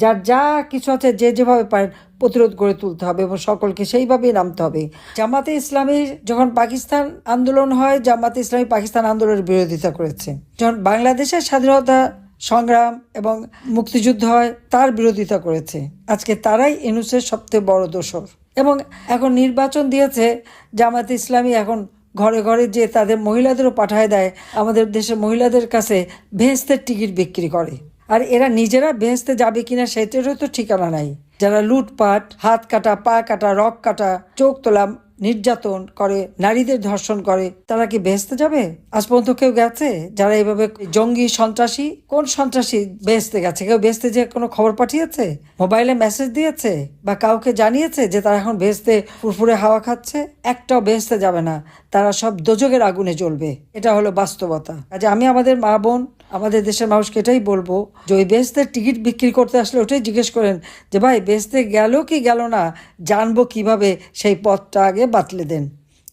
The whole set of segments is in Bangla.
যার যা কিছু আছে যে যেভাবে পারেন প্রতিরোধ গড়ে তুলতে হবে এবং সকলকে সেইভাবেই নামতে হবে। জামাতে ইসলামী যখন পাকিস্তান আন্দোলন হয়, জামাতে ইসলামী পাকিস্তান আন্দোলনের বিরোধিতা করেছে। যখন বাংলাদেশের স্বাধীনতা সংগ্রাম এবং মুক্তিযুদ্ধ হয়, তার বিরোধিতা করেছে। আজকে তারাই ইনুসের সবচেয়ে বড় দোষর। এবং এখন নির্বাচন দিয়েছে, জামাতে ইসলামী এখন ঘরে ঘরে যে তাদের মহিলাদেরও পাঠায় দেয়, আমাদের দেশের মহিলাদের কাছে ভেস্তের টিকিট বিক্রি করে। আর এরা নিজেরা ভেস্তে যাবে কিনা সেটারও তো ঠিকানা নাই। যারা লুটপাট, হাত কাটা, পা কাটা, রক কাটা, চোখ তোলা, নির্যাতন করে, নারীদের ধর্ষণ করে, তারা কি বেহেস্তে যাবে? আজ পর্যন্ত কেউ গেছে? যারা এভাবে জঙ্গি, সন্ত্রাসী, কোন সন্ত্রাসী বেহেস্তে গেছে? কেউ বেহেস্তে যে কোনো খবর পাঠিয়েছে? মোবাইলে মেসেজ দিয়েছে? বা কাউকে জানিয়েছে যে তারা এখন বেহেস্তে ফুরফুরে হাওয়া খাচ্ছে? একটাও বেহেস্তে যাবে না। তারা সব দোজগের আগুনে জ্বলবে। এটা হলো বাস্তবতা। কাজে আমি আমাদের মা বোন আমাদের দেশের মানুষকে এটাই বলব যে ওই বেহেস্তের টিকিট বিক্রি করতে আসলে ওটাই জিজ্ঞেস করেন যে, ভাই, বেহেস্তে গেল কি গেল না? জানব কীভাবে সেই পথটা আগে বাতলে দেন।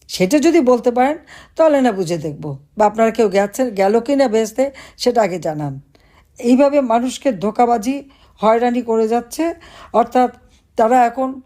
সেটা যদি বলতে পারেন, তাহলে না বুঝে দেখব। বা আপনারা কেউ গেছেন, গেল কি না বেহেস্তে, সেটা আগে জানান। এইভাবে মানুষকে ধোকাবাজি, হয়রানি করে যাচ্ছে। অর্থাৎ তারা এখন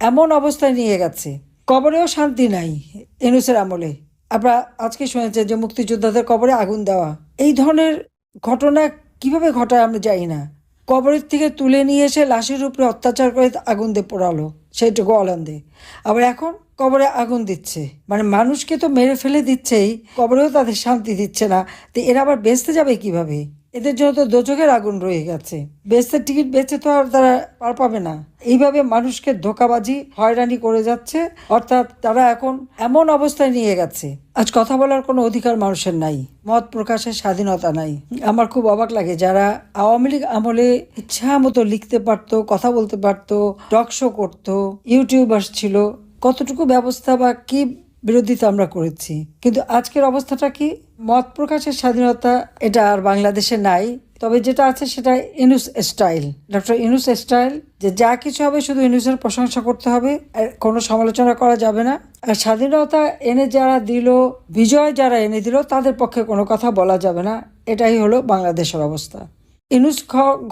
এমন অবস্থায় নিয়ে গেছে। কবরেও শান্তি নাই এনুসের আমলে। আপনারা আজকে শুনেছেন যে মুক্তিযোদ্ধাদের কবরে আগুন দেওয়া। এই ধরনের ঘটনা কীভাবে ঘটায় আমরা জানি না। কবরের থেকে তুলে নিয়ে এসে লাশের উপরে অত্যাচার করে আগুন দিয়ে পোড়ালো, সেইটুকু অলান্দে। আবার এখন কবরে আগুন দিচ্ছে। মানে মানুষকে তো মেরে ফেলে দিচ্ছেই, কবরেও তাদের শান্তি দিচ্ছে না। তো এরা আবার বেঁচতে যাবে কীভাবে? এদের জন্য তো দোচকের আগুন রয়ে গেছে। বেচতে টিকিট বেচে তো আর তারা পার পাবে না। এইভাবে মানুষকে ধোকাবাজি, হয়রানি করে যাচ্ছে। অর্থাৎ তারা এখন এমন অবস্থায় নিয়ে গেছে। আজ কথা বলার কোনো অধিকার মানুষের নাই। মত প্রকাশের স্বাধীনতা নাই। আমার খুব অবাক লাগে যারা আওয়ামী লীগ আমলে ইচ্ছা মতো লিখতে পারতো, কথা বলতে পারতো টক শো করতো, ইউটিউবার্স ছিল। কতটুকু ব্যবস্থা বা কি বিরোধিতা আমরা করেছি। কিন্তু আজকের অবস্থাটা কি? মত প্রকাশের স্বাধীনতা এটা আর বাংলাদেশে নাই। তবে যেটা আছে সেটা Yunus style. Doctor Yunus style যে যা কিছু হবে শুধু ইনুসের প্রশংসা করতে হবে, আর কোনো সমালোচনা করা যাবে না। আর স্বাধীনতা এনে যারা দিল, বিজয় যারা এনে দিল, তাদের পক্ষে কোনো কথা বলা যাবে না। এটাই হলো বাংলাদেশের অবস্থা। ইনুস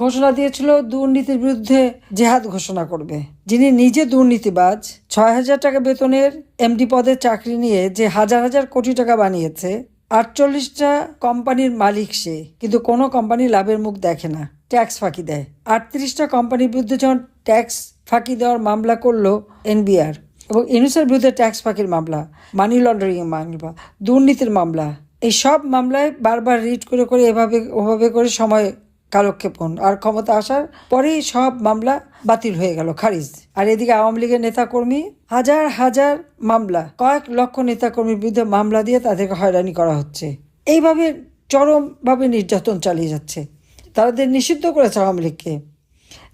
ঘোষণা দিয়েছিল দুর্নীতির বিরুদ্ধে জেহাদ ঘোষণা করবে। যিনি নিজে দুর্নীতিবাজ, ছয় হাজার টাকা বেতনের এমডি পদে চাকরি নিয়ে যে হাজার হাজার কোটি টাকা বানিয়েছে, আটচল্লিশটা কোম্পানির মালিক সে, কিন্তু কোনো কোম্পানি লাভের মুখ দেখে না, ট্যাক্স ফাঁকি দেয়। আটত্রিশটা কোম্পানির বিরুদ্ধে যখন ট্যাক্স ফাঁকি দেওয়ার মামলা করল এনবিআর, এবং ইনুসের বিরুদ্ধে ট্যাক্স ফাঁকির মামলা, মানি লন্ডারিং মামলা, দুর্নীতির মামলা, এই সব মামলায় বারবার রিট করে করে এভাবে, ওভাবে করে সময় কালক্ষেপণ আর ক্ষমতা আসার পরেই সব মামলা বাতিল হয়ে গেল খারিজ। আর এদিকে আওয়ামী লীগের নেতাকর্মী হাজার হাজার মামলা, কয়েক লক্ষ নেতাকর্মীর বিরুদ্ধে মামলা দিয়ে তাদেরকে হয়রানি করা হচ্ছে। এইভাবে চরমভাবে নির্যাতন চালিয়ে যাচ্ছে। তাদের নিষিদ্ধ করেছে আওয়ামী লীগকে।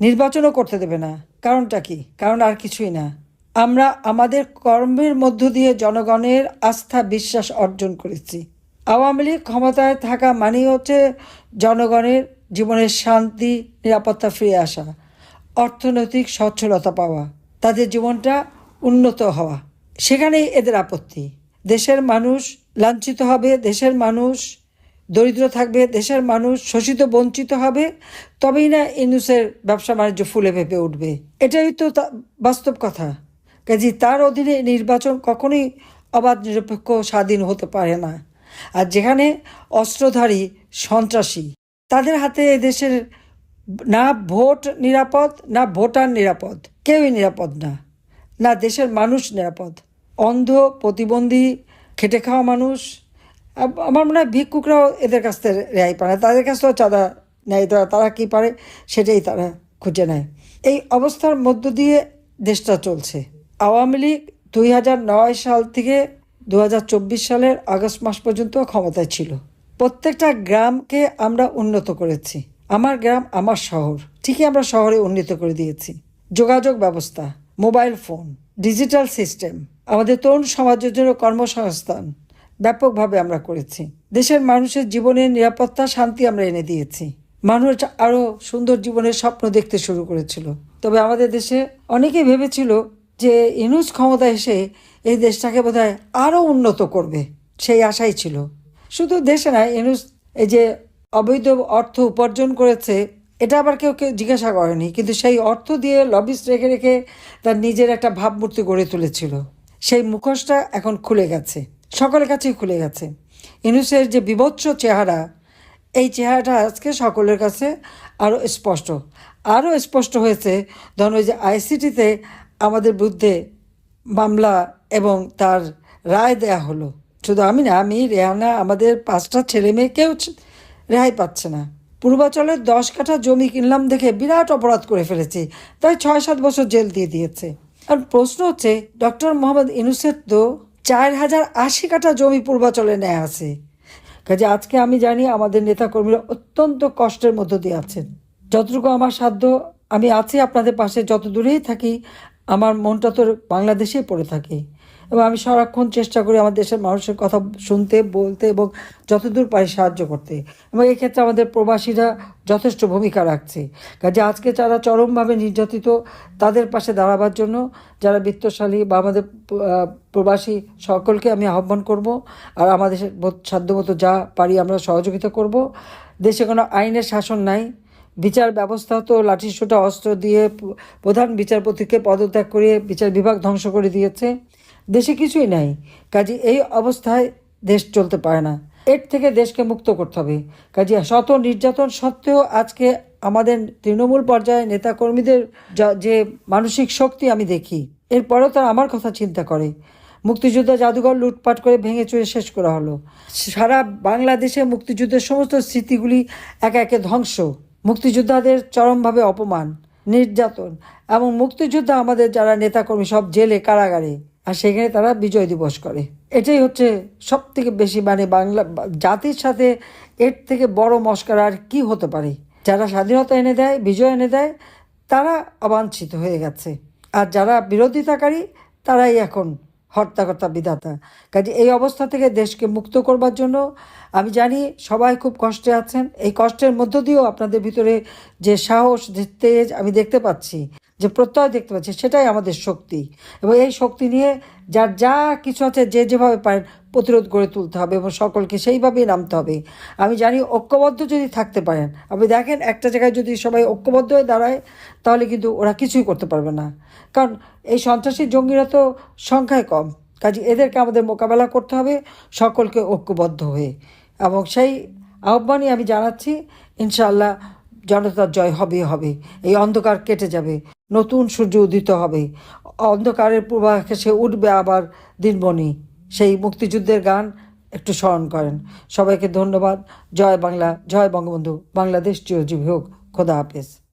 নির্বাচনও করতে দেবে না। কারণটা কি? কারণ আর কিছুই না। আমরা আমাদের কর্মের মধ্য দিয়ে জনগণের আস্থা, বিশ্বাস অর্জন করেছি। আওয়ামী লীগ ক্ষমতায় থাকা মানেই হচ্ছে জনগণের জীবনের শান্তি, নিরাপত্তা ফিরে আসা, অর্থনৈতিক সচ্ছলতা পাওয়া, তাদের জীবনটা উন্নত হওয়া। সেখানেই এদের আপত্তি। দেশের মানুষ লাঞ্ছিত হবে, দেশের মানুষ দরিদ্র থাকবে, দেশের মানুষ শোষিত, বঞ্চিত হবে। তবেই না ইনুসের ব্যবসা বাণিজ্য ফুলে ফেপে উঠবে। এটাই তো তা- বাস্তব কথা। কাজে, তার অধীনে নির্বাচন কখনোই অবাধ, নিরপেক্ষ, স্বাধীন হতে পারে না। আর যেখানে অস্ত্রধারী সন্ত্রাসী তাদের হাতে দেশের না ভোট নিরাপদ, না ভোটার নিরাপদ। কেউই নিরাপদ না। না দেশের মানুষ নিরাপদ। অন্ধ, প্রতিবন্ধী, খেটে খাওয়া মানুষ। আমার মনে হয় ভিক্ষুকরাও এদের কাছ থেকে রেহাই পায় না। তাদের কাছ থেকেও চাঁদা নেয় তারা। তারা কী পারে সেটাই তারা খুঁজে নেয়। এই অবস্থার মধ্য দিয়ে দেশটা চলছে। আওয়ামী লীগ দুই হাজার নয় সাল থেকে দু হাজার চব্বিশ সালের আগস্ট মাস পর্যন্ত ক্ষমতায় ছিল। প্রত্যেকটা গ্রামকে আমরা উন্নত করেছি। আমার গ্রাম আমার শহর। ঠিকই আমরা শহরে উন্নত করে দিয়েছি। যোগাযোগ ব্যবস্থা, মোবাইল ফোন, ডিজিটাল সিস্টেম, আমাদের তরুণ সমাজের জন্য কর্মসংস্থান ব্যাপকভাবে আমরা করেছি। দেশের মানুষের জীবনের নিরাপত্তা, শান্তি আমরা এনে দিয়েছি। মানুষ আরও সুন্দর জীবনের স্বপ্ন দেখতে শুরু করেছিল। তবে আমাদের দেশে অনেকেই ভেবেছিল যে ইনুস ক্ষমতা এসে এই দেশটাকে বোধহয় আরও উন্নত করবে। সেই আশাই ছিল। শুধু দেশে না ইনুস এই যে অবৈধ অর্থ উপার্জন করেছে, এটা আবার কেউ কেউ জিজ্ঞাসা করেনি, কিন্তু সেই অর্থ দিয়ে লবিস্ট রেখে রেখে তার নিজের একটা ভাবমূর্তি গড়ে তুলেছিল। সেই মুখোশটা এখন খুলে গেছে, সকলের কাছেই খুলে গেছে। ইনুসের যে বিভৎস চেহারা, এই চেহারাটা আজকে সকলের কাছে আরও স্পষ্ট। আরও স্পষ্ট হয়েছে, ধরুন ওই যে আইসিটিতে আমাদের বিরুদ্ধে মামলা এবং তার রায় দেয়া হলো। শুধু আমি না, আমি, রেহানা, আমাদের পাঁচটা ছেলে মেয়ে কেউ রেহাই পাচ্ছে না। পূর্বাচলের দশ কাঠা জমি কিনলাম দেখে বিরাট অপরাধ করে ফেলেছি। তাই ছয় সাত বছর জেল দিয়ে দিয়েছে। আর প্রশ্ন হচ্ছে, ডক্টর মোহাম্মদ ইনুসের তো চার হাজার আশি কাঠা জমি পূর্বাচলে নেয় আছে। কাজে আজকে আমি জানি আমাদের নেতাকর্মীরা অত্যন্ত কষ্টের মধ্য দিয়ে আছেন। যতটুকু আমার সাধ্য, আমি আছি আপনাদের পাশে যত দূরেই থাকি আমার মনটা তো বাংলাদেশেই পড়ে থাকে। এবং আমি সারাক্ষণ চেষ্টা করি আমার দেশের মানুষের কথা শুনতে, বলতে এবং যতদূর পারি সাহায্য করতে। এবং এক্ষেত্রে আমাদের প্রবাসীরা যথেষ্ট ভূমিকা রাখছে। কাজে আজকে যারা চরমভাবে নির্যাতিত, তাদের পাশে দাঁড়াবার জন্য যারা বিত্তশালী বা আমাদের প্রবাসী সকলকে আমি আহ্বান করব। আর আমাদের সাধ্যমতো যা পারি আমরা সহযোগিতা করব। দেশে কোনো আইনের শাসন নাই। বিচার ব্যবস্থা তো লাঠিসোঁটা অস্ত্র দিয়ে প্রধান বিচারপতিকে পদত্যাগ করিয়ে বিচার বিভাগ ধ্বংস করে দিয়েছে। দেশে কিছুই নাই। কাজে এই অবস্থায় দেশ চলতে পারে না। এর থেকে দেশকে মুক্ত করতে হবে। কাজে শত নির্যাতন সত্ত্বেও আজকে আমাদের তৃণমূল পর্যায়ে নেতাকর্মীদের যা- মানসিক শক্তি আমি দেখি, এরপরেও তারা আমার কথা চিন্তা করে। মুক্তিযোদ্ধা জাদুঘর লুটপাট করে ভেঙে চুয়ে শেষ করা হলো। সারা বাংলাদেশে মুক্তিযুদ্ধের সমস্ত স্মৃতিগুলি একে একে ধ্বংস। মুক্তিযোদ্ধাদের চরমভাবে অপমান, নির্যাতন এবং মুক্তিযোদ্ধা আমাদের যারা নেতাকর্মী সব জেলে, কারাগারে আর সেখানে তারা বিজয় দিবস করে। এটাই হচ্ছে সব থেকে বেশি মানে বাংলা, জাতির সাথে এর থেকে বড় মস্কার আর কি হতে পারে। যারা স্বাধীনতা এনে দেয়, বিজয় এনে দেয়, তারা অবাঞ্ছিত হয়ে গেছে। আর যারা বিরোধিতাকারী, তারাই এখন হর্তাকর্তা বিধাতা। কাজে এই অবস্থা থেকে দেশকে মুক্ত করবার জন্য আমি জানি সবাই খুব কষ্টে আছেন। এই কষ্টের মধ্য দিয়েও আপনাদের ভিতরে যে সাহস, যে তেজ আমি দেখতে পাচ্ছি, যে প্রত্যয় দেখতে পাচ্ছি, সেটাই আমাদের শক্তি। এবং এই শক্তি নিয়ে যার যা কিছু আছে, যে যেভাবে পারেন প্রতিরোধ গড়ে তুলতে হবে এবং সকলকে সেইভাবেই নামতে হবে। আমি জানি ঐক্যবদ্ধ যদি থাকতে পারেন, আপনি দেখেন একটা জায়গায় যদি সবাই ঐক্যবদ্ধ হয়ে দাঁড়ায়, তাহলে কিন্তু ওরা কিছুই করতে পারবে না। কারণ এই সন্ত্রাসী জঙ্গিরা তো সংখ্যায় কম, কাজে এদেরকে আমাদের মোকাবেলা করতে হবে, সকলকে ঐক্যবদ্ধ হয়ে। এবং সেই আহ্বানই আমি জানাচ্ছি, ইনশাআল্লাহ জনতার জয় হবে হবে। এই অন্ধকার কেটে যাবে, নতুন সূর্য উদিত হবে। অন্ধকারের পূর্বাকাশে উঠবে আবার দিনমণি। সেই মুক্তিযুদ্ধের গান একটু স্মরণ করেন। সবাইকে ধন্যবাদ। জয় বাংলা, জয় বঙ্গবন্ধু। বাংলাদেশ চিরজীবী হোক। খোদা হাফেজ।